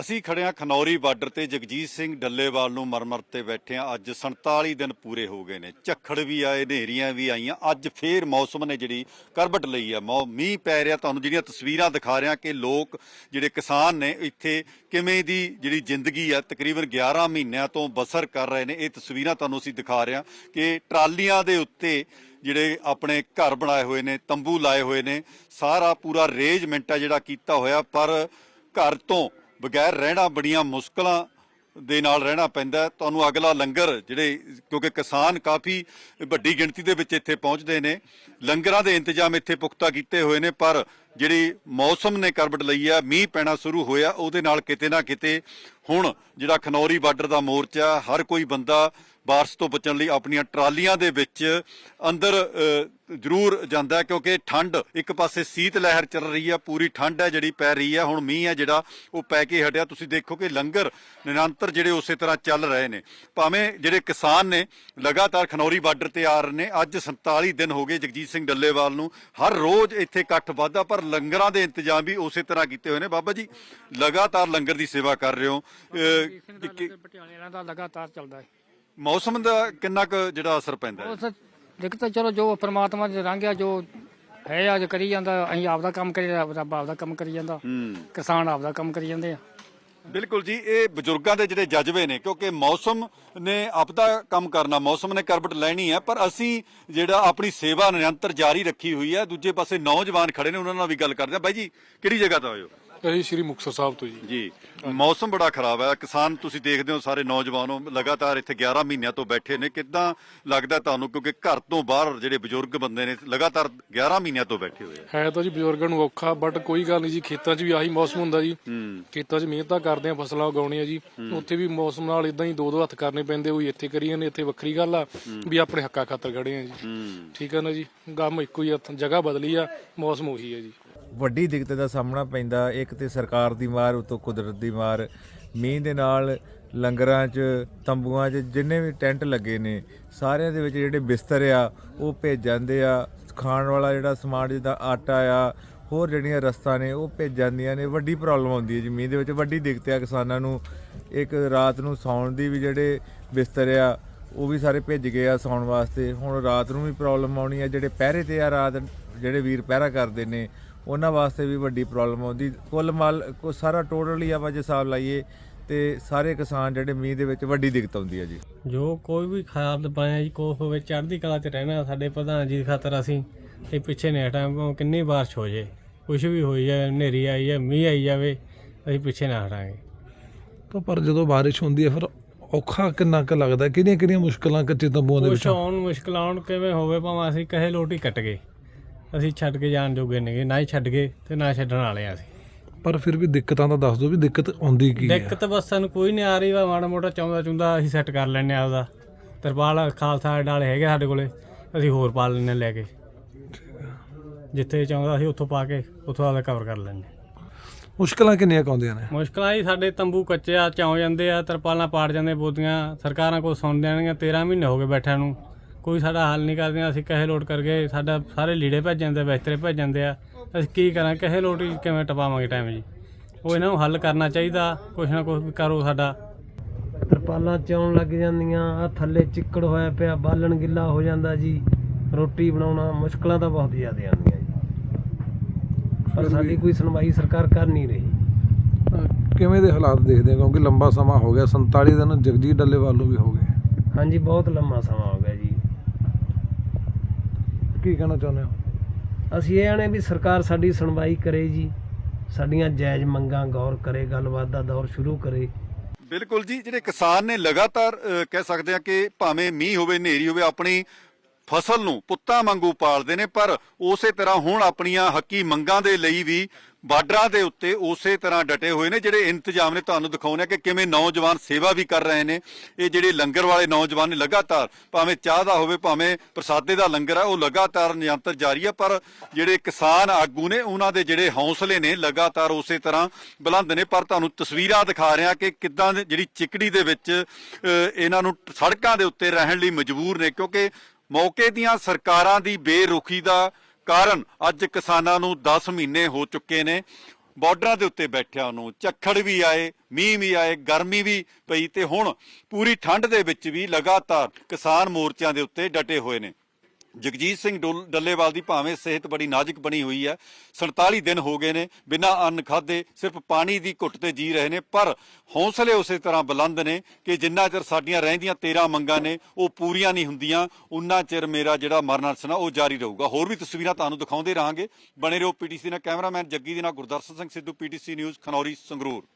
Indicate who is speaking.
Speaker 1: ਅਸੀਂ ਖੜੇ ਹਾਂ ਖਨੌਰੀ ਬਾਰਡਰ ਤੇ। ਜਗਜੀਤ ਸਿੰਘ ਡੱਲੇਵਾਲ ਨੂੰ ਮਰਮਰ ਤੇ ਬੈਠੇ ਹਾਂ। ਅੱਜ 47 ਦਿਨ ਪੂਰੇ ਹੋ ਗਏ ਨੇ। ਝੱਖੜ ਵੀ ਆਏ, ਹਨੇਰੀਆਂ ਵੀ ਆਈਆਂ। ਅੱਜ ਫੇਰ ਮੌਸਮ ਨੇ ਜਿਹੜੀ ਕਰਬਟ ਲਈ ਆ। ਮੌ, ਮੀਂਹ ਪੈ ਰਿਹਾ। ਤੁਹਾਨੂੰ ਜਿਹੜੀਆਂ ਤਸਵੀਰਾਂ ਦਿਖਾ ਰਿਹਾ ਕਿ ਲੋਕ, ਜਿਹੜੇ ਕਿਸਾਨ ਨੇ, ਇੱਥੇ ਕਿਵੇਂ ਦੀ ਜਿਹੜੀ ਜ਼ਿੰਦਗੀ ਆ, ਤਕਰੀਬਨ 11 ਮਹੀਨਿਆਂ ਤੋਂ ਬਸਰ ਕਰ ਰਹੇ ਨੇ। ਇਹ ਤਸਵੀਰਾਂ ਤੁਹਾਨੂੰ ਅਸੀਂ ਦਿਖਾ ਰਹੇ ਹਾਂ ਕਿ ਟਰਾਲੀਆਂ ਦੇ ਉੱਤੇ ਜਿਹੜੇ ਆਪਣੇ ਘਰ ਬਣਾਏ ਹੋਏ ਨੇ, ਤੰਬੂ ਲਾਏ ਹੋਏ ਨੇ। ਸਾਰਾ ਪੂਰਾ ਅਰੇਂਜਮੈਂਟ ਆ ਜਿਹੜਾ ਕੀਤਾ ਹੋਇਆ। ਪਰ ਘਰ ਤੋਂ ਬਗੈਰ ਰਹਿਣਾ ਬੜੀਆਂ ਮੁਸ਼ਕਲਾਂ ਦੇ ਨਾਲ ਰਹਿਣਾ ਪੈਂਦਾ ਤੁਹਾਨੂੰ ਅਗਲਾ ਲੰਗਰ ਜਿਹੜੇ, ਕਿਉਂਕਿ ਕਿਸਾਨ ਕਾਫੀ ਵੱਡੀ ਗਿਣਤੀ ਦੇ ਵਿੱਚ ਇੱਥੇ ਪਹੁੰਚਦੇ ਨੇ। ਲੰਗਰਾਂ ਦੇ ਇੰਤਜ਼ਾਮ ਇੱਥੇ ਪੁਖਤਾ ਕੀਤੇ ਹੋਏ ਨੇ, ਪਰ ਜਿਹੜੀ ਮੌਸਮ ਨੇ ਕਰਵਟ ਲਈ ਆ ਮੀਂਹ ਪੈਣਾ ਸ਼ੁਰੂ ਹੋਇਆ, ਉਹਦੇ ਨਾਲ ਕਿਤੇ ਨਾ ਕਿਤੇ ਹੁਣ ਜਿਹੜਾ ਖਨੌਰੀ ਬਾਰਡਰ ਦਾ ਮੋਰਚਾ, ਹਰ ਕੋਈ ਬੰਦਾ ਬਾਰਿਸ਼ ਤੋਂ ਬਚਣ ਲਈ ਆਪਣੀਆਂ ਟਰਾਲੀਆਂ ਦੇ ਵਿੱਚ ਅੰਦਰ ਜ਼ਰੂਰ ਜਾਂਦਾ ਕਿਉਂਕਿ ਠੰਡ ਇੱਕ ਪਾਸੇ ਸੀਤ ਲਹਿਰ ਚੱਲ ਰਹੀ ਹੈ ਪੂਰੀ ਠੰਡ ਹੈ ਜਿਹੜੀ ਪੈ ਰਹੀ ਹੈ ਹੁਣ ਮੀਂਹ ਹੈ ਜਿਹੜਾ ਉਹ ਪੈ ਕੇ ਹਟਿਆ। ਤੁਸੀਂ ਦੇਖੋ ਕਿ ਲੰਗਰ ਨਿਰੰਤਰ ਜਿਹੜੇ ਉਸੇ ਤਰ੍ਹਾਂ ਚੱਲ ਰਹੇ ਨੇ। ਭਾਵੇਂ ਜਿਹੜੇ ਕਿਸਾਨ ਨੇ ਲਗਾਤਾਰ ਖਨੌਰੀ ਬਾਰਡਰ ਤੇ ਆ ਰਹੇ ਨੇ ਅੱਜ 47 ਦਿਨ ਹੋ ਗਏ ਜਗਜੀਤ ਸਿੰਘ ਡੱਲੇਵਾਲ ਨੂੰ। ਹਰ ਰੋਜ਼ ਇੱਥੇ ਇਕੱਠ ਵੱਧਦਾ ਪਰ ਲੰਗਰਾਂ ਦੇ ਇੰਤਜ਼ਾਮ ਵੀ ਉਸੇ ਤਰ੍ਹਾਂ ਕੀਤੇ ਹੋਏ ਨੇ। ਬਾਬਾ ਜੀ ਲਗਾਤਾਰ ਲੰਗਰ ਦੀ ਸੇਵਾ ਕਰ ਰਹੇ ਹੋ।
Speaker 2: ਪਟਿਆਲੇ ਦਾ ਲਗਾਤਾਰ ਚੱਲਦਾ ਹੈ।
Speaker 1: ਮੌਸਮ ਦਾ ਕਿੰਨਾ ਕੁ ਜਿਹੜਾ ਅਸਰ ਪੈਂਦਾ ਹੈ?
Speaker 2: ਉਸ ਦਿੱਕਤ ਚਲੋ ਜੋ ਪ੍ਰਮਾਤਮਾ ਦੇ ਰੰਗ ਆ ਜੋ ਹੈ ਅੱਜ ਕਰੀ ਜਾਂਦਾ ਅਸੀਂ ਆਪਦਾ ਕੰਮ ਕਰੀ ਰੱਬ ਆਪਦਾ ਕੰਮ ਕਰੀ ਜਾਂਦਾ।
Speaker 1: ਹੂੰ।
Speaker 2: ਕਿਸਾਨ ਆਪਦਾ ਕੰਮ ਕਰੀ ਜਾਂਦੇ ਆ।
Speaker 1: ਬਿਲਕੁਲ ਜੀ ਇਹ ਬਜ਼ੁਰਗਾਂ ਦੇ ਜਿਹੜੇ ਜਜ਼ਬੇ ਨੇ ਕਿਉਂਕਿ ਮੌਸਮ ਨੇ ਆਪਦਾ ਕੰਮ ਕਰਨਾ ਮੌਸਮ ਨੇ ਕਰਵਟ ਲੈਣੀ ਹੈ ਪਰ ਅਸੀਂ ਜਿਹੜਾ ਆਪਣੀ ਸੇਵਾ ਨਿਰੰਤਰ ਜਾਰੀ ਰੱਖੀ ਹੋਈ ਹੈ ਦੂਜੇ ਪਾਸੇ ਨੌਜਵਾਨ ਖੜੇ ਨੇ ਉਹਨਾਂ ਨਾਲ ਵੀ ਗੱਲ ਕਰਦੇ ਆ। ਬਾਈ ਜੀ ਕਿਹੜੀ ਜਗ੍ਹਾ ਤੋਂ ਆਏ ਹੋ?
Speaker 3: ਅਸੀਂ ਸ਼੍ਰੀ ਮੁਕਤਸਰ ਸਾਹਿਬ ਤੋਂ ਜੀ।
Speaker 1: ਜੀ ਮੌਸਮ ਬੜਾ ਖਰਾਬ ਹੈ। ਕਿਸਾਨ ਤੁਸੀਂ ਦੇਖਦੇ ਹੋ ਸਾਰੇ ਨੌਜਵਾਨ ਹੋ ਲਗਾਤਾਰ ਇੱਥੇ 11 ਮਹੀਨਿਆਂ ਤੋਂ ਬੈਠੇ ਨੇ। ਕਿੱਦਾਂ ਲੱਗਦਾ ਤੁਹਾਨੂੰ? ਕਿਉਂਕਿ ਘਰ ਤੋਂ ਬਾਹਰ ਜਿਹੜੇ ਬਜ਼ੁਰਗ ਬੰਦੇ ਨੇ ਲਗਾਤਾਰ 11 ਮਹੀਨਿਆਂ ਤੋਂ ਬੈਠੇ ਹੋਏ ਆ।
Speaker 3: ਹੈ ਤਾਂ ਜੀ ਬਜ਼ੁਰਗਾਂ ਨੂੰ ਔਖਾ ਬਟ ਕੋਈ ਗੱਲ ਨਹੀਂ ਜੀ ਖੇਤਾਂ 'ਚ ਵੀ ਆਹੀ ਮੌਸਮ ਹੁੰਦਾ ਜੀ।
Speaker 1: ਹੂੰ।
Speaker 3: ਖੇਤਾਂ 'ਚ ਮਿਹਨਤਾਂ ਕਰਦੇ ਆ ਫਸਲਾਂ ਉਗਾਉਣੀਆਂ ਜੀ। ਉੱਥੇ ਵੀ ਮੌਸਮ ਨਾਲ ਇਦਾਂ ਹੀ ਦੋ ਦੋ ਹੱਥ ਕਰਨੇ ਪੈਂਦੇ ਹੋਈ ਇੱਥੇ ਕਰੀਏ ਨੇ ਇੱਥੇ ਵੱਖਰੀ ਗੱਲ ਆ ਵੀ ਆਪਣੇ ਹੱਕਾਂ ਖਾਤਰ ਖੜੇ ਆ ਜੀ।
Speaker 1: ਹੂੰ।
Speaker 3: ਠੀਕ ਆ ਨਾ ਜੀ? ਗਮ ਇੱਕੋ ਹੀ ਆ ਜਗ੍ਹਾ ਬਦਲੀ ਆ ਮੌਸਮ ਉਹੀ ਹੈ ਜੀ।
Speaker 4: ਵੱਡੀ ਦਿੱਕਤ ਦਾ ਸਾਹਮਣਾ ਪੈਂਦਾ। ਇੱਕ ਤੇ ਸਰਕਾਰ ਦੀ ਮਾਰ, ਉਤੋਂ ਕੁਦਰਤ ਦੀ ਮਾਰ। ਮੀਂਹ ਦੇ ਨਾਲ ਲੰਗਰਾਂ 'ਚ, ਤੰਬੂਆਂ 'ਚ ਜਿੰਨੇ ਵੀ ਟੈਂਟ ਲੱਗੇ ਨੇ, ਸਾਰਿਆਂ ਦੇ ਵਿੱਚ ਜਿਹੜੇ ਬਿਸਤਰ ਆ, ਉਹ ਭੇਜ ਜਾਂਦੇ ਆ। ਖਾਣ ਵਾਲਾ ਜਿਹੜਾ ਸਮਾਨ, ਜਿੱਦਾਂ ਆਟਾ ਆ, ਹੋਰ ਜਿਹੜੀਆਂ ਰਸਤਾ ਨੇ, ਉਹ ਭੇਜ ਜਾਂਦੀਆਂ ਨੇ। ਵੱਡੀ ਪ੍ਰੋਬਲਮ ਆਉਂਦੀ ਹੈ ਜੀ ਮੀਂਹ ਦੇ ਵਿੱਚ। ਵੱਡੀ ਦਿੱਕਤ ਆ ਕਿਸਾਨਾਂ ਨੂੰ। ਇੱਕ ਰਾਤ ਨੂੰ ਸੌਣ ਦੀ ਵੀ ਜਿਹੜੇ ਬਿਸਤਰ ਆ, ਉਹ ਵੀ ਸਾਰੇ ਭਿੱਜ ਗਏ ਆ ਸੌਣ ਵਾਸਤੇ। ਹੁਣ ਰਾਤ ਨੂੰ ਵੀ ਪ੍ਰੋਬਲਮ ਆਉਣੀ ਆ। ਜਿਹੜੇ ਪਹਿਰੇ ਤੇ ਆ ਰਾਤ, ਜਿਹੜੇ ਵੀਰ ਪਹਿਰਾ ਕਰਦੇ ਨੇ ਉਹਨਾਂ ਵਾਸਤੇ ਵੀ ਵੱਡੀ ਪ੍ਰੋਬਲਮ ਆਉਂਦੀ। ਕੁੱਲ ਮਾਲ ਕੋ ਸਾਰਾ ਟੋਟਲ ਹੀ ਆਪਾਂ ਜੇ ਹਿਸਾਬ ਲਾਈਏ ਤੇ ਸਾਰੇ ਕਿਸਾਨ ਜਿਹੜੇ ਮੀਂਹ ਦੇ ਵਿੱਚ ਵੱਡੀ ਦਿੱਕਤ ਆਉਂਦੀ ਹੈ ਜੀ।
Speaker 5: ਜੋ ਕੋਈ ਵੀ ਖਾਦ ਪਾਇਆ ਜੀ ਕੋ ਹੋਵੇ ਚੜ੍ਹਦੀ ਕਲਾ 'ਚ ਰਹਿਣਾ ਸਾਡੇ ਪ੍ਰਧਾਨ ਜੀ ਦੀ ਖਾਤਰ ਅਸੀਂ ਇਹ ਪਿੱਛੇ ਨੇ ਟਾਈਮ ਕਿੰਨੀ ਬਾਰਿਸ਼ ਹੋ ਜੇ ਕੁਝ ਵੀ ਹੋਈ ਜਾਏ ਹਨੇਰੀ ਆਈ ਜਾਏ ਮੀਂਹ ਆਈ ਜਾਵੇ ਅਸੀਂ ਪਿੱਛੇ ਨਾ ਹਟਾਂਗੇ।
Speaker 6: ਤਾਂ ਪਰ ਜਦੋਂ ਬਾਰਿਸ਼ ਹੁੰਦੀ ਹੈ ਫਿਰ ਔਖਾ ਕਿੰਨਾ ਕੁ ਲੱਗਦਾ? ਕਿਹੜੀਆਂ ਕਿਹੜੀਆਂ ਮੁਸ਼ਕਲਾਂ ਕੱਚੇ ਤੰਬੂਆਂ ਦੇ
Speaker 5: ਕੁਛ
Speaker 6: ਵਿੱਚ?
Speaker 5: ਆਉਣ ਮੁਸ਼ਕਲ ਆਉਣ ਕਿਵੇਂ ਹੋਵੇ ਭਾਵੇਂ ਅਸੀਂ ਕਹੇ ਲੋਟੀ ਕੱਟ ਗਏ। ਅਸੀਂ ਛੱਡ ਕੇ ਜਾਣ ਜੋਗੇ ਨੇਗੇ ਨਾ ਹੀ ਛੱਡ ਗਏ ਤੇ ਨਾ ਛੱਡਣ ਵਾਲੇ ਆ ਅਸੀਂ।
Speaker 6: ਪਰ ਫਿਰ ਵੀ ਦਿੱਕਤਾਂ ਦਾ ਦੱਸ ਦਿਓ ਵੀ ਦਿੱਕਤ ਆਉਂਦੀ ਕੀ ਹੈ
Speaker 5: ਦਿੱਕਤ ਬਸ ਸਾਨੂੰ ਕੋਈ ਨਹੀਂ ਆ ਰਹੀ ਵਾ ਮਾੜਾ ਮੋਟਾ ਚਾਹੁੰਦਾ ਚੁੰਦਾ ਅਸੀਂ ਸੈੱਟ ਕਰ ਲੈਣੇ ਆਪਦਾ। ਤਰਪਾਲ ਖਾਲਸਾ ਡਾਲੇ ਹੈਗੇ ਸਾਡੇ ਕੋਲੇ ਅਸੀਂ ਹੋਰ ਪਾ ਲੈਣੇ ਲੈ ਕੇ। ਜਿੱਥੇ ਚਾਹੁੰਦਾ ਅਸੀਂ ਉੱਥੋਂ ਪਾ ਕੇ ਉੱਥੋਂ ਆਪਦਾ ਕਵਰ ਕਰ ਲੈਣੇ
Speaker 6: ਮੁਸ਼ਕਲਾਂ ਕਿੰਨੀਆਂ ਕੁ ਆਉਂਦੀਆਂ ਨੇ?
Speaker 5: ਮੁਸ਼ਕਲਾਂ ਹੀ ਸਾਡੇ ਤੰਬੂ ਕੱਚੇ ਆ ਚਾਉ ਜਾਂਦੇ ਆ ਤਰਪਾਲਾਂ ਪਾੜ ਜਾਂਦੇ ਬੋਦੀਆਂ ਸਰਕਾਰਾਂ ਕੋਲ ਸੁਣ ਦੇਣਗੀਆਂ 13 ਮਹੀਨੇ ਹੋ ਗਏ ਬੈਠਿਆਂ ਨੂੰ। ਕੋਈ ਸਾਡਾ ਹੱਲ ਨਹੀਂ ਕਰਦੀਆਂ ਅਸੀਂ ਕਹੇ ਲੋਟ ਕਰ ਗਏ ਸਾਡਾ ਸਾਰੇ ਲੀੜੇ ਭੱਜ ਜਾਂਦੇ ਬਿਸਤਰੇ ਭੱਜ ਜਾਂਦੇ ਆ। ਅਸੀਂ ਕੀ ਕਰਾਂ ਕਹੇ ਲੋਟ ਹੀ ਕਿਵੇਂ ਟਪਾਵਾਂਗੇ ਟਾਈਮ ਜੀ? ਉਹ ਇਹਨਾਂ ਨੂੰ ਹੱਲ ਕਰਨਾ ਚਾਹੀਦਾ ਕੁਛ ਨਾ ਕੁਛ ਵੀ ਕਰੋ ਸਾਡਾ।
Speaker 7: ਤਰਪਾਲਾਂ ਚੌਣ ਲੱਗ ਜਾਂਦੀਆਂ ਆ ਥੱਲੇ ਚਿੱਕੜ ਹੋਇਆ ਪਿਆ ਬਾਲਣ ਗਿੱਲਾ ਹੋ ਜਾਂਦਾ ਜੀ। ਰੋਟੀ ਬਣਾਉਣਾ ਮੁਸ਼ਕਲਾਂ ਤਾਂ ਬਹੁਤ ਜ਼ਿਆਦਾ ਆਉਂਦੀਆਂ ਜੀ। ਪਰ ਸਾਡੀ ਕੋਈ ਸੁਣਵਾਈ ਸਰਕਾਰ ਕਰ ਨਹੀਂ ਰਹੀ।
Speaker 6: ਕਿਵੇਂ ਦੇ ਹਾਲਾਤ ਦੇਖਦੇ ਹੋ? ਕਿਉਂਕਿ ਲੰਬਾ ਸਮਾਂ ਹੋ ਗਿਆ 47 ਦਿਨ ਜਗਜੀਤ ਡੱਲੇਵਾਲ ਨੂੰ ਵੀ ਹੋ ਗਏ।
Speaker 7: ਹਾਂਜੀ ਬਹੁਤ ਲੰਮਾ ਸਮਾਂ ਹੋ ਗਿਆ।
Speaker 6: ਕੀ ਕਹਿਣਾ ਚਾਹੁੰਦੇ ਹੋ?
Speaker 7: ਅਸੀਂ ਇਹ ਆਣੇ ਵੀ ਸਰਕਾਰ ਸਾਡੀ ਸੁਣਵਾਈ ਕਰੇ ਜੀ ਸਾਡੀਆਂ ਜਾਇਜ਼ ਮੰਗਾਂ ਗੌਰ ਕਰੇ ਗੱਲਬਾਤ ਦਾ ਦੌਰ ਸ਼ੁਰੂ ਕਰੇ।
Speaker 1: ਬਿਲਕੁਲ ਜੀ ਜਿਹੜੇ ਕਿਸਾਨ ਨੇ ਲਗਾਤਾਰ ਅ, ਕਹਿ ਸਕਦੇ ਆ ਕਿ ਭਾਵੇਂ ਮੀਂਹ ਹੋਵੇ ਹਨੇਰੀ ਹੋਵੇ ਆਪਣੀ ਫਸਲ ਨੂੰ ਪੁੱਤਾਂ ਵਾਂਗੂ ਪਾਲਦੇ ਨੇ ਪਰ ਉਸੇ ਤਰ੍ਹਾਂ ਹੁਣ ਆਪਣੀਆਂ ਹੱਕੀ ਮੰਗਾਂ ਦੇ ਲਈ ਵੀ ਬਾਰਡਰਾਂ ਦੇ ਉੱਤੇ ਉਸੇ ਤਰ੍ਹਾਂ ਡਟੇ ਹੋਏ ਨੇ ਜਿਹੜੇ ਇੰਤਜ਼ਾਮ ਨੇ ਤੁਹਾਨੂੰ ਦਿਖਾਉਣੇ ਕਿ ਕਿਵੇਂ ਨੌਜਵਾਨ ਸੇਵਾ ਵੀ ਕਰ ਰਹੇ ਨੇ। ਇਹ ਜਿਹੜੇ ਲੰਗਰ ਵਾਲੇ ਨੌਜਵਾਨ ਨੇ ਲਗਾਤਾਰ, ਭਾਵੇਂ ਚਾਹ ਦਾ ਹੋਵੇ, ਭਾਵੇਂ ਪ੍ਰਸਾਦੇ ਦਾ ਲੰਗਰ ਹੈ ਉਹ ਲਗਾਤਾਰ ਨਿਯੰਤਰ ਜਾਰੀ ਹੈ ਪਰ ਜਿਹੜੇ ਕਿਸਾਨ ਆਗੂ ਨੇ, ਉਹਨਾਂ ਦੇ ਜਿਹੜੇ ਹੌਸਲੇ ਨੇ ਲਗਾਤਾਰ ਉਸੇ ਤਰ੍ਹਾਂ ਬੁਲੰਦ ਨੇ। ਪਰ ਤੁਹਾਨੂੰ ਤਸਵੀਰਾਂ ਦਿਖਾ ਰਿਹਾ ਕਿ ਕਿੱਦਾਂ ਦੀ ਜਿਹੜੀ ਚਿਕੜੀ ਦੇ ਵਿੱਚ ਇਹਨਾਂ ਨੂੰ ਸੜਕਾਂ ਦੇ ਉੱਤੇ ਰਹਿਣ ਲਈ ਮਜਬੂਰ ਨੇ, ਕਿਉਂਕਿ ਮੌਕੇ ਦੀਆਂ ਸਰਕਾਰਾਂ ਦੀ ਬੇਰੁਖੀ ਦਾ ਕਾਰਨ ਅੱਜ ਕਿਸਾਨਾਂ ਨੂੰ 10 ਮਹੀਨੇ ਹੋ ਚੁੱਕੇ ਨੇ। ਬਾਰਡਰਾਂ ਦੇ ਉੱਤੇ ਬੈਠਿਆਂ ਨੂੰ ਝੱਖੜ ਵੀ ਆਏ, ਮੀਂਹ ਵੀ ਆਏ, ਗਰਮੀ ਵੀ ਪਈ ਤੇ ਹੁਣ ਪੂਰੀ ਠੰਡ ਦੇ ਵਿੱਚ ਵੀ ਲਗਾਤਾਰ ਕਿਸਾਨ ਮੋਰਚਿਆਂ ਦੇ ਉੱਤੇ ਡਟੇ ਹੋਏ ਨੇ। ਜਗਜੀਤ ਸਿੰਘ ਡੁੱਲ- ਡੱਲੇਵਾਲ ਦੀ ਭਾਵੇਂ ਸਿਹਤ ਬੜੀ ਨਾਜ਼ੁਕ ਬਣੀ ਹੋਈ ਹੈ 47 ਦਿਨ ਹੋ ਗਏ ਨੇ, ਬਿਨਾਂ ਅੰਨ ਖਾਦੇ ਸਿਰਫ ਪਾਣੀ ਦੀ ਘੁੱਟ ਤੇ ਜੀ ਰਹੇ ਨੇ, ਪਰ ਹੌਸਲੇ ਉਸੇ ਤਰ੍ਹਾਂ ਬੁਲੰਦ ਨੇ ਕਿ ਜਿੰਨਾ ਚਿਰ ਸਾਡੀਆਂ ਰਹਿੰਦੀਆਂ 13 ਮੰਗਾਂ ਨੇ, ਉਹ ਪੂਰੀਆਂ ਨਹੀਂ ਹੁੰਦੀਆਂ, ਉਨਾ ਚਿਰ ਮੇਰਾ ਜਿਹੜਾ ਮਰਨ ਅਰਸਨਾ ਉਹ ਜਾਰੀ ਰਹੂਗਾ। ਹੋਰ ਵੀ ਤਸਵੀਰਾਂ ਤੁਹਾਨੂੰ ਦਿਖਾਉਂਦੇ ਰਹਾਂਗੇ। ਬਣੇ ਰਹੋ ਪੀਟੀਸੀ ਨਾਲ ਕੈਮਰਾਮੈਨ ਜੱਗੀ ਦੇ ਨਾਲ ਗੁਰਦਰਸ਼ਨ ਸਿੰਘ ਸਿੱਧੂ, ਪੀਟੀਸੀ ਨਿਊਜ਼, ਖਨੌਰੀ, ਸੰਗਰੂਰ।